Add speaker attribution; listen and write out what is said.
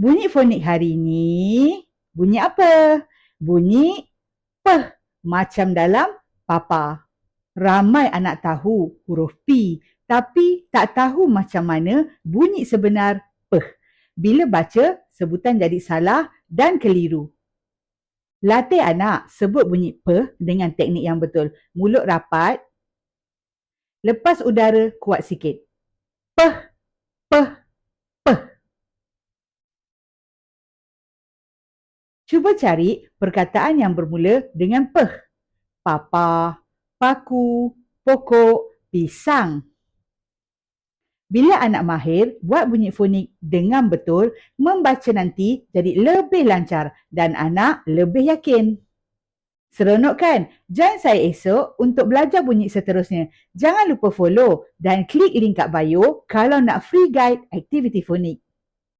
Speaker 1: Bunyi fonik hari ini bunyi apa? Bunyi peh macam dalam papa. Ramai anak tahu huruf P tapi tak tahu macam mana bunyi sebenar peh. Bila baca, sebutan jadi salah dan keliru. Latih anak sebut bunyi peh dengan teknik yang betul. Mulut rapat. Lepas udara kuat sikit. Cuba cari perkataan yang bermula dengan peh. Papa, paku, pokok, pisang. Bila anak mahir buat bunyi fonik dengan betul, membaca nanti jadi lebih lancar dan anak lebih yakin. Seronok kan? Join saya esok untuk belajar bunyi seterusnya. Jangan lupa follow dan klik link kat bio kalau nak free guide aktiviti fonik.